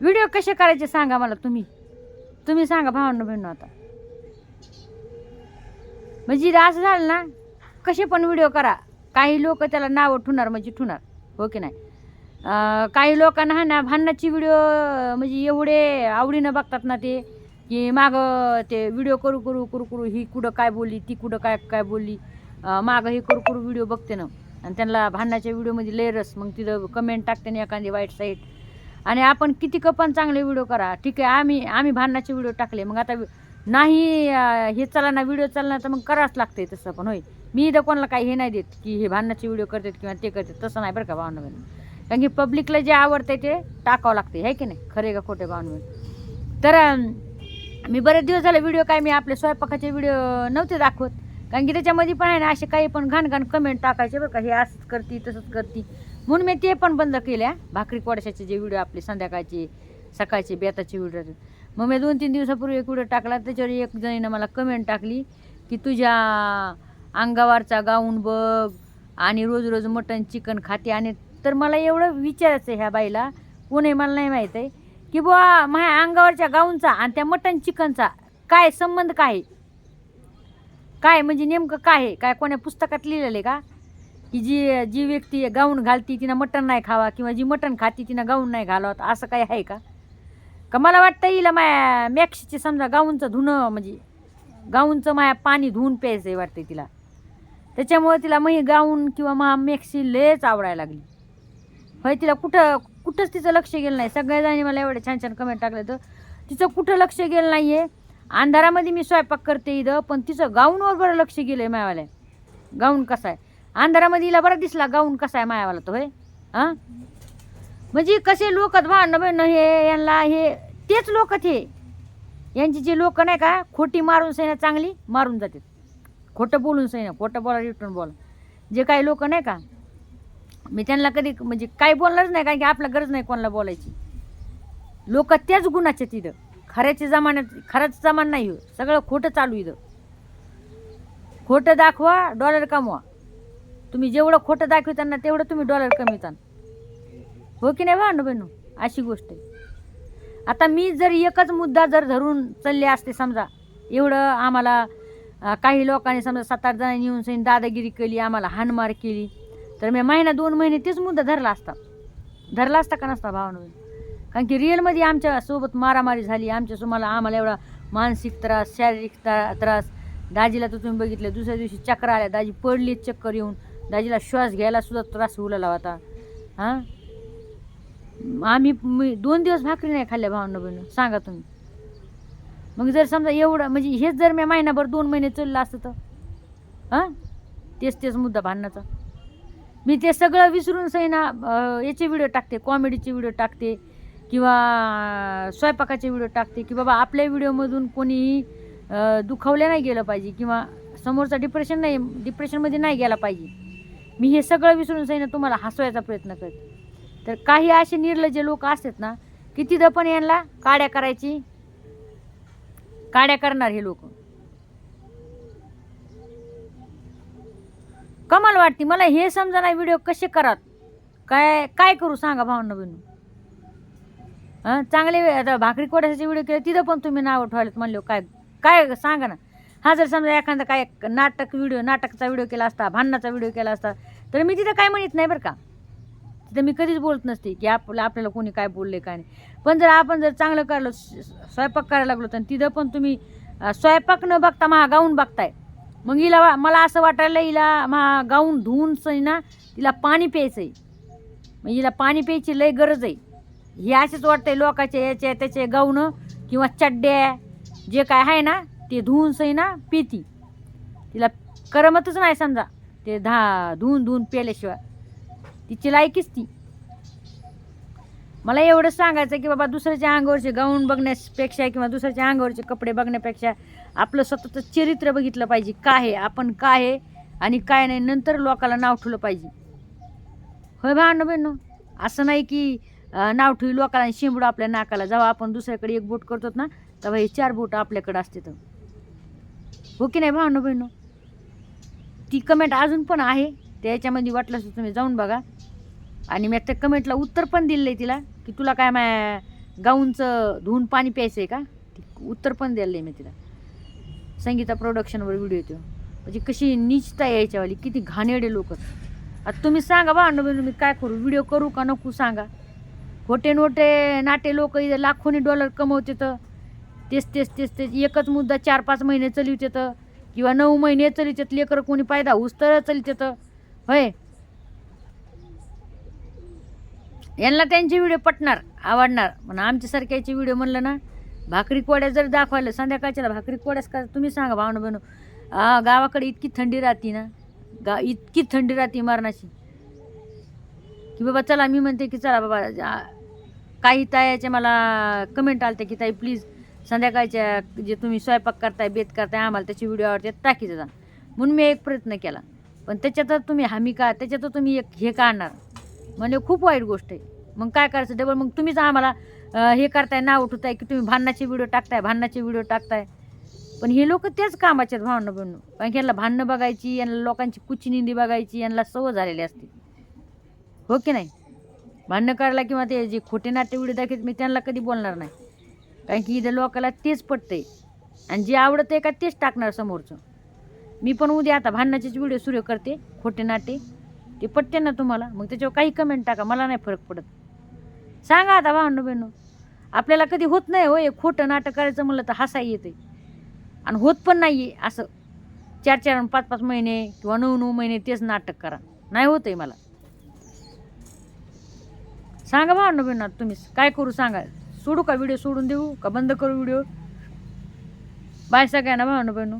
Video कसे करायचे सांगा मला तुम्ही. तुम्ही सांगा भावांना बहिणू आता. म्हणजे असं झालं ना कसे पण व्हिडिओ करा. काही लोक त्याला नावं ठुणार म्हणजे ठुणार हो की नाही? काही लोकांना हा ना भांडणाची व्हिडिओ म्हणजे एवढे आवडीनं बघतात ना ते की मागं ते व्हिडिओ करू करू करू करू ही कुठं काय बोलली ती कुठं काय काय बोलली मागं हे करू करू व्हिडिओ बघते ना. आणि त्यांना भांडणाच्या व्हिडिओमध्ये लय रस मग तिथं कमेंट टाकते ना एखादी वाईट साईट आणि आपण किती पण चांगले व्हिडिओ करा. ठीक आहे आम्ही आम्ही भांडणाचे व्हिडिओ टाकले. मग आता नाही हे चला ना व्हिडिओ चालणार तर मग करावंच लागतंय तसं पण होय. मी इथं कोणाला काही हे नाही देत की हे भांडणाचे व्हिडिओ करतात किंवा ते करतात तसं नाही बरं का भावना कारण की पब्लिकला जे आवडतंय ते टाकावं लागते आहे की नाही? खरे का खोटे भावना तर मी बरेच दिवस झाले व्हिडिओ काय मी आपले स्वयंपाकाचे व्हिडिओ नव्हते दाखवत. कारण की त्याच्यामध्ये पण आहे ना असे काही पण घाण घाण कमेंट टाकायचे बरं का. हे असंच करती तसंच करती. म्हणून मी ते पण बंद केल्या. भाकरी कोडशाचे जे व्हिडिओ आपले संध्याकाळचे सकाळचे बेताचे व्हिडिओ मग मी दोन तीन दिवसापूर्वी एक व्हिडिओ टाकला. त्याच्यावर एक जणीनं मला कमेंट टाकली की तुझ्या अंगावरचा गाऊन बघ आणि रोज रोज मटन चिकन खाते. आणि तर मला एवढं विचारायचं आहे ह्या बाईला. कोणी मला नाही माहीत आहे. की बुवा माझ्या अंगावरच्या गाऊनचा आणि त्या मटन चिकनचा काय संबंध काय? आहे? काय म्हणजे नेमकं काय आहे? काय कोण्या पुस्तकात लिहिलेलं आहे का? की जी जी व्यक्ती गाऊन घालती तिनं मटण नाही खावा किंवा जी मटण खाती तिनं गाऊन नाही घालावं असं काही आहे का? का मला वाटतं इला माया मॅक्सचे समजा गाऊनचं धुणं म्हणजे गाऊनचं माया पाणी धुवून प्यायचं आहे वाटतं तिला. त्याच्यामुळे तिला मग गाऊन किंवा महा मॅक्सी लयच आवडायला लागली. होय तिला कुठं कुठंच तिचं लक्ष गेलं नाही. सगळ्याजणी मला एवढे छान छान कमेंट टाकले तर तिचं कुठं लक्ष गेलं नाही आहे अंधारामध्ये मी स्वयंपाक करते इथं पण तिचं गाऊनवर बरं लक्ष गेलं आहे मायावाल्या. गाऊन कसं आहे? अंधारामध्ये हिला बरं दिसला गाऊन कसा आहे मायावाला तो होय? हां? म्हणजे कसे लोक भांडणं बहिणं हे यांना हे तेच लोक ते. यांची जे लोक नाही का खोटी मारून सैना चांगली मारून जातात. खोटं बोलून सैना खोटं बोला रिटर्न बोला. जे काही लोक नाही का मी त्यांना कधी म्हणजे काही बोलणारच नाही कारण की आपला गरज नाही कोणाला बोलायची. लोक त्याच गुणाचे तिथं खऱ्याच्या जमान्यात खराच जमान नाही हो सगळं खोटं चालू इथं. खोटं दाखवा डॉलर कमवा. तुम्ही जेवढं खोटं दाखविताना तेवढं तुम्ही डॉलर कमीता हो की नाही भांडू बहिणू? अशी गोष्ट आहे. आता मी जर एकच मुद्दा जर धरून चालले असते समजा एवढं आम्हाला काही लोकांनी समजा सात आठ जणांनी येऊन सैन दादागिरी केली आम्हाला हाणमार केली तर मी महिना दोन महिने तेच मुद्दा धरला असता. धरला असता का नसता भावना कारण की रिअलमध्ये आमच्यासोबत मारामारी झाली आमच्या आम्हाला एवढा मानसिक त्रास शारीरिक त्रा त्रास दाजीला तर तुम्ही बघितलं दुसऱ्या दिवशी चक्र आल्या दाजी पडली चक्कर येऊन दाजीला श्वास घ्यायला सुद्धा त्रास होऊ लागला होता. हां? आम्ही मी दोन दिवस भाकरी नाही खाल्ल्या भावना बहिणं सांगा तुम्ही. मग जर समजा एवढं म्हणजे हेच जर मी महिनाभर दोन महिने चाललं असतं तर? हां? तेच तेच मुद्दा भांडणाचा. मी ते सगळं विसरून सैना याचे व्हिडिओ टाकते कॉमेडीचे व्हिडिओ टाकते किंवा स्वयंपाकाचे व्हिडिओ टाकते की बाबा आपल्या व्हिडिओमधून कोणीही दुखावल्या नाही गेलं पाहिजे किंवा समोरचा डिप्रेशन नाही डिप्रेशनमध्ये नाही गेला पाहिजे. मी हे सगळं विसरून सैना तुम्हाला हसवायचा प्रयत्न करते तर काही असे निर्लजे लोक असतात ना की तिथं पण यांना? काड्या करायची? काड्या करणार हे लोक. कमाल वाटते. मला हे समजा नाही व्हिडिओ कसे करात? काय काय करू सांगा भावना बहिणू. हां चांगले आता भाकरी कोड्याचे व्हिडिओ केले तिथं पण तुम्ही नाव ठेवलेत म्हणले काय काय सांगा ना. हा जर समजा एखादा काय नाटक व्हिडिओ नाटकचा व्हिडिओ केला असता भांडणाचा व्हिडिओ केला असता तर मी तिथं काय म्हणत नाही बरं का. तिथं मी कधीच बोलत नसते की आपलं आपल्याला कोणी काय बोलले काय नाही. पण जर आपण जर चांगलं करलो स्वयंपाक करायला लागलो तर तिथं पण तुम्ही स्वयंपाक न बघता महा गाऊन बघताय. मग हिला वा- मला असं वाटायला हिला महा गाऊन धुवून सई ना तिला पाणी प्यायचं आहे मग हिला पाणी प्यायची लय गरज आहे. हे असेच वाटतंय लोकाचे याचे त्याचे गाऊन किंवा चड्ड्या जे काय आहे ना ते धुवून सई ना पिती. तिला करमतच नाही समजा. ते धा धुवून धुवून प्याल्याशिवाय तिची लायकीच ती. मला एवढं सांगायचं की बाबा दुसऱ्याच्या अंगावरचे गाऊन बघण्यापेक्षा किंवा दुसऱ्याच्या अंगावरचे कपडे बघण्यापेक्षा आपलं स्वतःचं चरित्र बघितलं पाहिजे. काय आहे? आपण काय आहे? आणि काय नाही? नंतर लोकाला नाव ठेवलं पाहिजे. होय भांड बहिणं असं नाही की नाव ठेवी लोकांना शिंबडू आपल्या नाकाला जेव्हा आपण दुसऱ्याकडे एक बोट करतो ना तेव्हा हे चार बोट आपल्याकडे असते तर. हो की नाही भांडणं बहिणं ती कमेंट अजून पण आहे. त्याच्यामध्ये वाटलं असं तुम्ही जाऊन बघा. आणि मी त्या कमेंटला उत्तर पण दिलं आहे तिला की तुला काय मा गाऊनचं धुवून पाणी प्यायचं आहे का उत्तर पण दिलं आहे मी तिला. संगीता प्रोडक्शनवर व्हिडिओ येतो म्हणजे कशी निचता यायच्यावाली किती घाणेडे लोक. आता तुम्ही सांगा बा अण्णाबाई मी काय करू? व्हिडिओ करू का नको सांगा? खोटे नोटे नाटे लोक इथे लाखोनी डॉलर कमवते तर तेच तेच तेच तेच. एकच मुद्दा चार पाच महिने चलिवते तर किंवा नऊ महिने चलितात लेकरं कोणी पायदा उस्तर चलिते तर होय. यांना त्यांचे व्हिडिओ पटणार आवडणार. पण आमच्यासारख्याचे व्हिडिओ म्हणलं ना भाकरी कोड्या जर दाखवायला संध्याकाळच्याला भाकरी कोड्याच का तुम्ही सांगा भावना बनू. गावाकडे इतकी थंडी राहते ना गा इतकी थंडी राहते मरणाची. की बाबा चला मी म्हणते की चला बाबा काही तायाचे मला कमेंट आलते की ताई प्लीज संध्याकाळच्या जे तुम्ही स्वयंपाक करताय बेत करताय आम्हाला त्याची व्हिडिओ आवडते टाकी जा. म्हणून मी एक प्रयत्न केला. पण त्याच्यातच तुम्ही हमी का त्याच्यातच तुम्ही एक हे काढणार. म्हणजे खूप वाईट गोष्ट आहे. मग काय करायचं? डबल मग तुम्हीच आम्हाला हे करताय नाव उठवताय की तुम्ही भांडणाचे व्हिडिओ टाकताय भांडणाचे व्हिडिओ टाकताय. पण हे लोक तेच कामाचे आहेत भावना बनणं कारण की यांना भांडणं बघायची यांना लोकांची कुचनिंदी बघायची यांना सवय झालेली असते. हो की नाही? भांडणं करायला किंवा ते जे खोटे नाट्य व्हिडिओ दाखवत मी त्यांना कधी बोलणार नाही. कारण की इथं लोकाला तेच पटतंय. आणि जे आवडतं आहे का तेच टाकणार समोरचं. मी पण उद्या आता भांडणाचेच व्हिडिओ सुरू करते खोटे नाटे ते पटते ना तुम्हाला? मग त्याच्यावर काही कमेंट टाका मला नाही फरक पडत. सांगा आता भांडू बहिणू आपल्याला कधी होत नाही हो हे खोटं नाटक करायचं म्हणलं तर हसाही येते आणि होत पण नाही आहे असं. चार चार पाच पाच महिने किंवा नऊ नऊ महिने तेच नाटक करा. नाही होत आहे मला. सांगा भांडू बहिणू तुम्ही. काय करू सांगा सोडू का व्हिडिओ सोडून देऊ? का बंद करू व्हिडिओ बाय सगळ्यांना भावना बनू